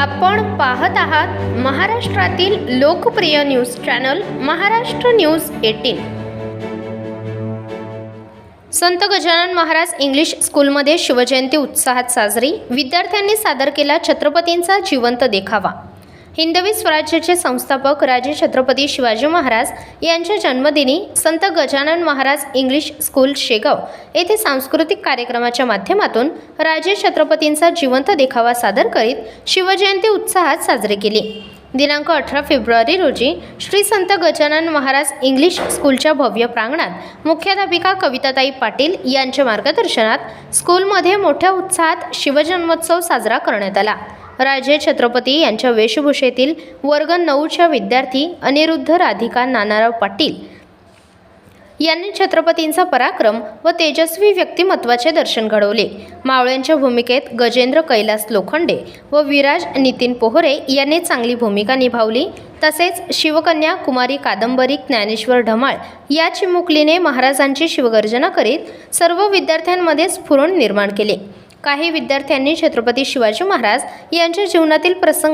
आपण पाहत आहात महाराष्ट्रातील लोकप्रिय news channel Maharashtra news eighteen. संत गजानन महाराज इंग्लिश स्कूलमध्ये शिवजयंती उत्साहात साजरी. विद्यार्थ्यांनी सादर केला छत्रपतींचा जिवंत देखावा. हिंदवी स्वराज्याचे संस्थापक राजे छत्रपती शिवाजी महाराज यांच्या जन्मदिनी संत गजानन महाराज इंग्लिश स्कूल शेगाव येथे सांस्कृतिक कार्यक्रमाच्या माध्यमातून राजे छत्रपतींचा जिवंत देखावा सादर करीत शिवजयंती उत्साहात साजरी केली. दिनांक अठरा फेब्रुवारी रोजी श्री संत गजानन महाराज इंग्लिश स्कूलच्या भव्य प्रांगणात मुख्याध्यापिका कविताताई पाटील यांच्या मार्गदर्शनात स्कूलमध्ये मोठ्या उत्साहात शिवजन्मोत्सव साजरा करण्यात आला. राजे छत्रपती यांच्या वेशभूषेतील वर्ग नऊच्या विद्यार्थी अनिरुद्ध राधिका नानाराव पाटील यांनी छत्रपतींचा पराक्रम व तेजस्वी व्यक्तिमत्वाचे दर्शन घडवले. मावळ्यांच्या भूमिकेत गजेंद्र कैलास लोखंडे व विराज नितीन पोहरे यांनी चांगली भूमिका निभावली. तसेच शिवकन्या कुमारी कादंबरी ज्ञानेश्वर ढमाळ या चिमुकलीने महाराजांची शिवगर्जना करीत सर्व विद्यार्थ्यांमध्ये स्फुरण निर्माण केले. काही विद्यार्थ्यांनी छत्रपती शिवाजी महाराज यांच्या जीवनातील प्रसंग